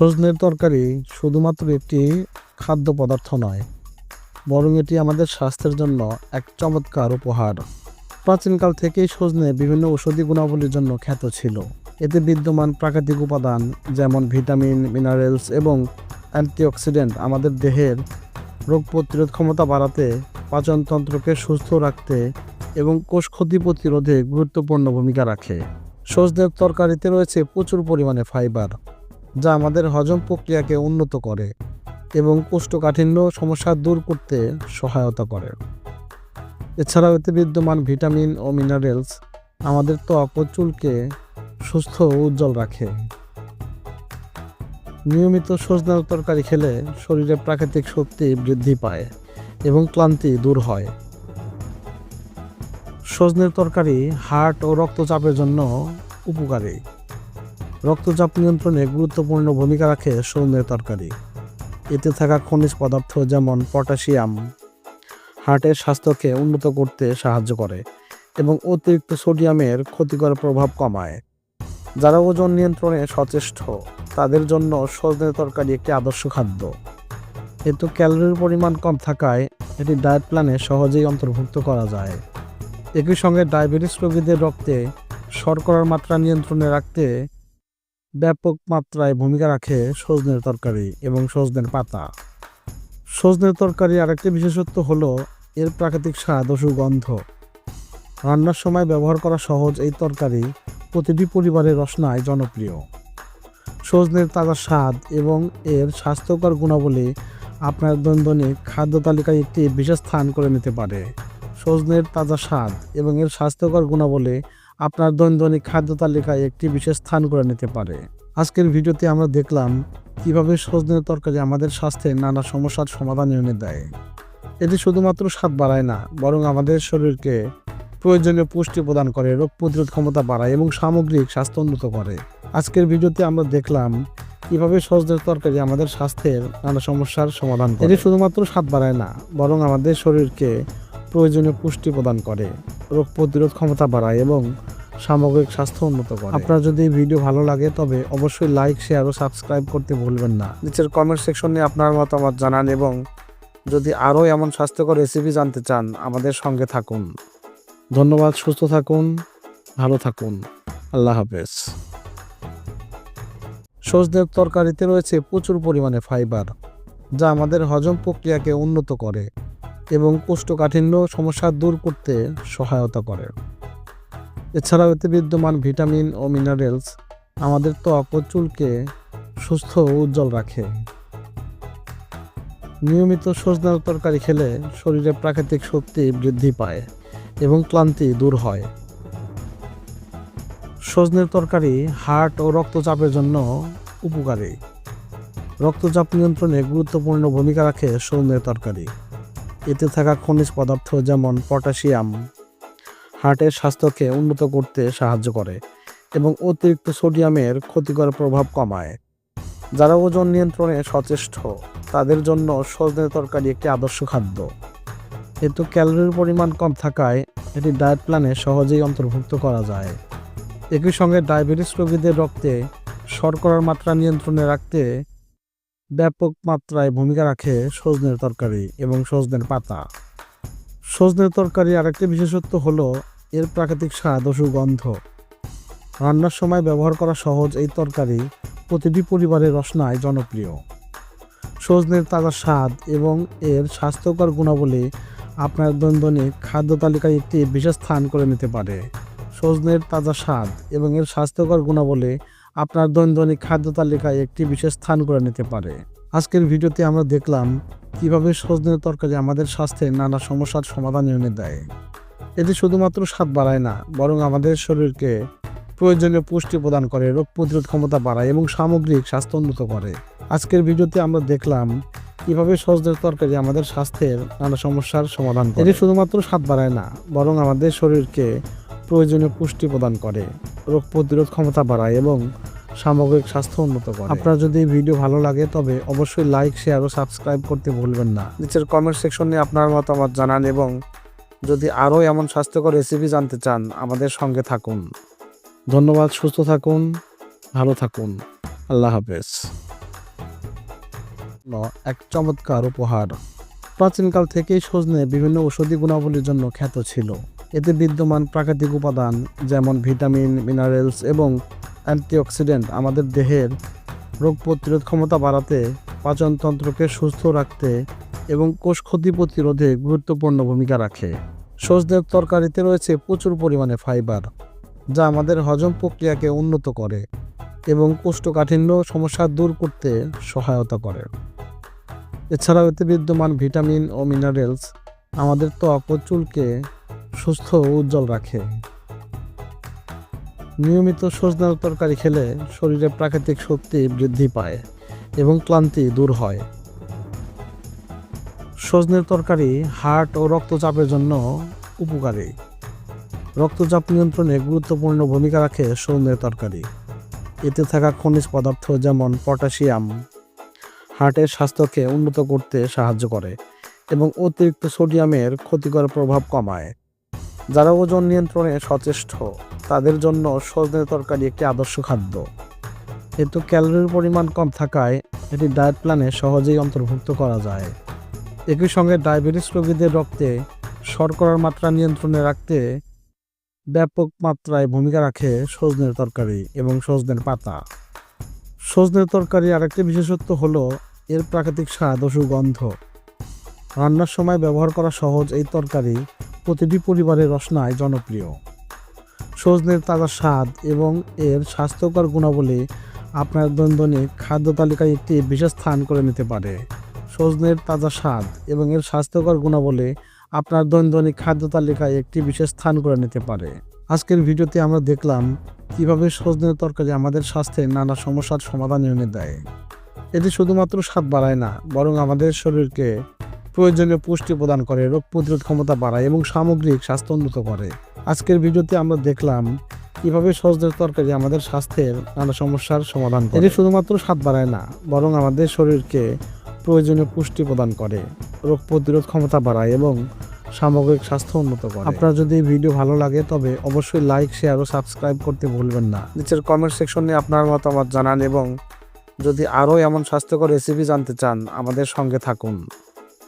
সজনের তরকারি শুধুমাত্র একটি খাদ্য পদার্থ নয়, বরং এটি আমাদের স্বাস্থ্যের জন্য এক চমৎকার উপহার। প্রাচীনকাল থেকেই সজনে বিভিন্ন ঔষধি গুণাবলীর জন্য খ্যাত ছিল। এতে বিদ্যমান প্রাকৃতিক উপাদান যেমন ভিটামিন, মিনারেলস এবং অ্যান্টিঅক্সিডেন্ট আমাদের দেহের রোগ প্রতিরোধ ক্ষমতা বাড়াতে, পাচনতন্ত্রকে সুস্থ রাখতে এবং কোষ ক্ষতি প্রতিরোধে গুরুত্বপূর্ণ ভূমিকা রাখে। সজনের তরকারিতে রয়েছে প্রচুর পরিমাণে ফাইবার। যা আমাদের হজম প্রক্রিয়াকে উন্নত করে এবং কোষ্ঠকাঠিন্য সমস্যা দূর করতে সহায়তা করে। এছাড়াও এতে বিদ্যমান ভিটামিন ও মিনারেলস আমাদের ত্বক ও চুলকে সুস্থ উজ্জ্বল রাখে। নিয়মিত সজনার তরকারি খেলে শরীরে প্রাকৃতিক শক্তি বৃদ্ধি পায় এবং ক্লান্তি দূর হয়। সজনের তরকারি হার্ট ও রক্তচাপের জন্য উপকারী। রক্তচাপ নিয়ন্ত্রণে গুরুত্বপূর্ণ ভূমিকা রাখে সজনের তরকারি। এতে থাকা খনিজ পদার্থ যেমন পটাশিয়াম হার্টের স্বাস্থ্যকে উন্নত করতে সাহায্য করে এবং অতিরিক্ত সোডিয়ামের ক্ষতিকর প্রভাব কমায়। যারা ওজন নিয়ন্ত্রণে সচেষ্ট, তাদের জন্য সজনে তরকারি একটি আদর্শ খাদ্য। এতে ক্যালোরির পরিমাণ কম থাকায় এটি ডায়েট প্ল্যানে সহজেই অন্তর্ভুক্ত করা যায়। একই সঙ্গে ডায়াবেটিস রোগীদের রক্তে শর্করার মাত্রা নিয়ন্ত্রণে রাখতে ব্যাপক মাত্রায় ভূমিকা রাখে সজনের তরকারি এবং সজনের পাতা। সজনের তরকারি আরেকটি বিশেষত্ব হলো এর প্রাকৃতিক স্বাদ ও সুগন্ধ। রান্নার সময় ব্যবহার করা সহজ এই তরকারি প্রতিটি পরিবারের রসনায় জনপ্রিয়। সজনের তাজা স্বাদ এবং এর স্বাস্থ্যকর গুণাবলী আপনার দৈনন্দিন খাদ্য তালিকায় একটি বিশেষ স্থান করে নিতে পারে। সজনের তাজা স্বাদ এবং এর স্বাস্থ্যকর গুণাবলী আপনার দৈনন্দিন খাদ্য তালিকায় একটি বিশেষ স্থান করে নিতে পারে। আজকের ভিডিওতে আমরা দেখলাম কীভাবে সজনের তরকারি আমাদের স্বাস্থ্যে নানা সমস্যার সমাধান এনে দেয়। এটি শুধুমাত্র স্বাদ বাড়ায় না, বরং আমাদের শরীরকে প্রয়োজনীয় পুষ্টি প্রদান করে, রোগ প্রতিরোধ ক্ষমতা বাড়ায় এবং সামগ্রিক স্বাস্থ্য উন্নত করে। আজকের ভিডিওতে আমরা দেখলাম কীভাবে সজনের তরকারি আমাদের স্বাস্থ্যের নানা সমস্যার সমাধান করে। এটি শুধুমাত্র স্বাদ বাড়ায় না, বরং আমাদের শরীরকে প্রয়োজনীয় পুষ্টি প্রদান করে, রোগ প্রতিরোধ ক্ষমতা বাড়ায় এবং সামগ্রিক স্বাস্থ্য উন্নত করে। আপনার যদি এই ভিডিও ভালো লাগে তবে অবশ্যই লাইক শেয়ার ও সাবস্ক্রাইব করতে ভুলবেন না। নিচের কমেন্ট সেকশনে আপনার মতামত জানান এবং যদি আরও এমন স্বাস্থ্যকর রেসিপি জানতে চান আমাদের সঙ্গে থাকুন। ধন্যবাদ সুস্থ থাকুন ভালো থাকুন। আল্লাহ হাফেজ। সজনের তরকারিতে রয়েছে প্রচুর পরিমাণে ফাইবার যা আমাদের হজম প্রক্রিয়াকে উন্নত করে এবং কোষ্ঠকাঠিন্য সমস্যা দূর করতে সহায়তা করে। এছাড়াও এতে বিদ্যমান ভিটামিন ও মিনারেলস আমাদের ত্বক ও চুলকে সুস্থ ও উজ্জ্বল রাখে। নিয়মিত সজনার তরকারি খেলে শরীরে প্রাকৃতিক শক্তি বৃদ্ধি পায় এবং ক্লান্তি দূর হয়। সজনের তরকারি হার্ট ও রক্তচাপের জন্য উপকারী। রক্তচাপ নিয়ন্ত্রণে গুরুত্বপূর্ণ ভূমিকা রাখে সজনের তরকারি। এতে থাকা খনিজ পদার্থ যেমন পটাশিয়াম হার্টের স্বাস্থ্যকে উন্নত করতে সাহায্য করে এবং অতিরিক্ত সোডিয়ামের ক্ষতিকর প্রভাব কমায়। যারা ওজন নিয়ন্ত্রণে সচেষ্ট, তাদের জন্য সজনে তরকারি একটি আদর্শ খাদ্য। এতে ক্যালোরির পরিমাণ কম থাকায় এটি ডায়েট প্ল্যানে সহজেই অন্তর্ভুক্ত করা যায়। একই সঙ্গে ডায়াবেটিস রোগীদের রক্তে শর্করার মাত্রা নিয়ন্ত্রণে রাখতে ব্যাপক মাত্রায় ভূমিকা রাখে সজনের তরকারি এবং সজনের পাতা। সজনের তরকারি আরেকটি বিশেষত্ব হলো এর প্রাকৃতিক স্বাদ ও সুগন্ধ। রান্নার সময় ব্যবহার করা সহজ এই তরকারি প্রতিটি পরিবারের রসনায় জনপ্রিয়। সজনের তাজা স্বাদ এবং এর স্বাস্থ্যকর গুণাবলী আপনার দৈনন্দিন খাদ্য তালিকায় একটি বিশেষ স্থান করে নিতে পারে। সজনের তাজা স্বাদ এবং এর স্বাস্থ্যকর গুণাবলী আপনার দৈনন্দিন খাদ্য তালিকায় একটি বিশেষ স্থান করে নিতে পারে। আজকের ভিডিওতে আমরা দেখলাম কীভাবে সজনের তরকারি আমাদের স্বাস্থ্যের নানা সমস্যার সমাধান এনে দেয়। এটি শুধুমাত্র স্বাদ বাড়ায় না, বরং আমাদের শরীরকে প্রয়োজনীয় পুষ্টি প্রদান করে, রোগ প্রতিরোধ ক্ষমতা বাড়ায় এবং সামগ্রিক স্বাস্থ্য উন্নত করে। আজকের ভিডিওতে আমরা দেখলাম কীভাবে সজনের তরকারি আমাদের স্বাস্থ্যের নানা সমস্যার সমাধান এটি শুধুমাত্র স্বাদ বাড়ায় না, বরং আমাদের শরীরকে প্রয়োজনীয় পুষ্টি প্রদান করে, রোগ প্রতিরোধ ক্ষমতা বাড়ায় এবং সামগ্রিক স্বাস্থ্য উন্নত করে। আপনার যদি এই ভিডিও ভালো লাগে তবে অবশ্যই লাইক শেয়ার ও সাবস্ক্রাইব করতে ভুলবেন না। নিচের কমেন্ট সেকশনে আপনার মতামত জানান এবং যদি আরও এমন স্বাস্থ্যকর রেসিপি জানতে চান আমাদের সঙ্গে থাকুন। ধন্যবাদ সুস্থ থাকুন ভালো থাকুন। আল্লাহ হাফেজ। এক চমৎকার উপহার। প্রাচীনকাল থেকেই সজনে বিভিন্ন ঔষধি গুণাবলীর জন্য খ্যাত ছিল। এতে বিদ্যমান প্রাকৃতিক উপাদান যেমন ভিটামিন মিনারেলস এবং অ্যান্টিঅক্সিডেন্ট আমাদের দেহের রোগ প্রতিরোধ ক্ষমতা বাড়াতে পাচনতন্ত্রকে সুস্থ রাখতে এবং কোষ ক্ষতি প্রতিরোধে গুরুত্বপূর্ণ ভূমিকা রাখে। সজনের তরকারিতে রয়েছে প্রচুর পরিমাণে ফাইবার, যা আমাদের হজম প্রক্রিয়াকে উন্নত করে এবং কোষ্ঠকাঠিন্য সমস্যা দূর করতে সহায়তা করে। এছাড়াও এতে বিদ্যমান ভিটামিন ও মিনারেলস আমাদের ত্বক ও চুলকে সুস্থ ও উজ্জ্বল রাখে। নিয়মিত সজনার তরকারি খেলে শরীরে প্রাকৃতিক শক্তি বৃদ্ধি পায় এবং ক্লান্তি দূর হয়। সজনের তরকারি হার্ট ও রক্তচাপের জন্য উপকারী। রক্তচাপ নিয়ন্ত্রণে গুরুত্বপূর্ণ ভূমিকা রাখে সজনের তরকারি। এতে থাকা খনিজ পদার্থ যেমন পটাশিয়াম হার্টের স্বাস্থ্যকে উন্নত করতে সাহায্য করে এবং অতিরিক্ত সোডিয়ামের ক্ষতিকর প্রভাব কমায়। যারা ওজন নিয়ন্ত্রণে সচেষ্ট, তাদের জন্য সজনের তরকারি একটি আদর্শ খাদ্য। কিন্তু ক্যালোরির পরিমাণ কম থাকায় এটি ডায়েট প্ল্যানে সহজেই অন্তর্ভুক্ত করা যায়। একই সঙ্গে ডায়াবেটিস রোগীদের রক্তে শর্করার মাত্রা নিয়ন্ত্রণে রাখতে ব্যাপক মাত্রায় ভূমিকা রাখে সজনের তরকারি এবং সজনের পাতা। সজনের তরকারি আরেকটি বিশেষত্ব হলো এর প্রাকৃতিক স্বাদ ও সুগন্ধ। রান্নার সময় ব্যবহার করা সহজ এই তরকারি প্রতিটি পরিবারের রসনায় জনপ্রিয়। সজনের তাজা স্বাদ এবং এর স্বাস্থ্যকর গুণাবলী আপনার দৈনন্দিন খাদ্য তালিকায় একটি বিশেষ স্থান করে নিতে পারে। সজনের তাজা স্বাদ এবং এর স্বাস্থ্যকর গুণাবলী আপনার দৈনন্দিন খাদ্য তালিকায় একটি বিশেষ স্থান করে নিতে পারে। আজকের ভিডিওতে আমরা দেখলাম কীভাবে সজনের তরকারি আমাদের স্বাস্থ্যে নানা সমস্যার সমাধান এনে দেয়। এটি শুধুমাত্র স্বাদ বাড়ায় না, বরং আমাদের শরীরকে প্রয়োজনীয় পুষ্টি প্রদান করে, রোগ প্রতিরোধ ক্ষমতা বাড়ায় এবং সামগ্রিক স্বাস্থ্য উন্নত করে। আজকের ভিডিওতে আমরা দেখলাম কীভাবে সজনের তরকারি আমাদের স্বাস্থ্যের নানা সমস্যার সমাধান করে। এটি শুধুমাত্র স্বাদ বাড়ায় না, বরং আমাদের শরীরকে প্রয়োজনীয় পুষ্টি প্রদান করে, রোগ প্রতিরোধ ক্ষমতা বাড়ায় এবং সামগ্রিক স্বাস্থ্য উন্নত করে। আপনার যদি এই ভিডিও ভালো লাগে, তবে অবশ্যই লাইক, শেয়ার ও সাবস্ক্রাইব করতে ভুলবেন না। নিচের কমেন্ট সেকশনে আপনার মতামত জানান এবং যদি আরও এমন স্বাস্থ্যকর রেসিপি জানতে চান, আমাদের সঙ্গে থাকুন।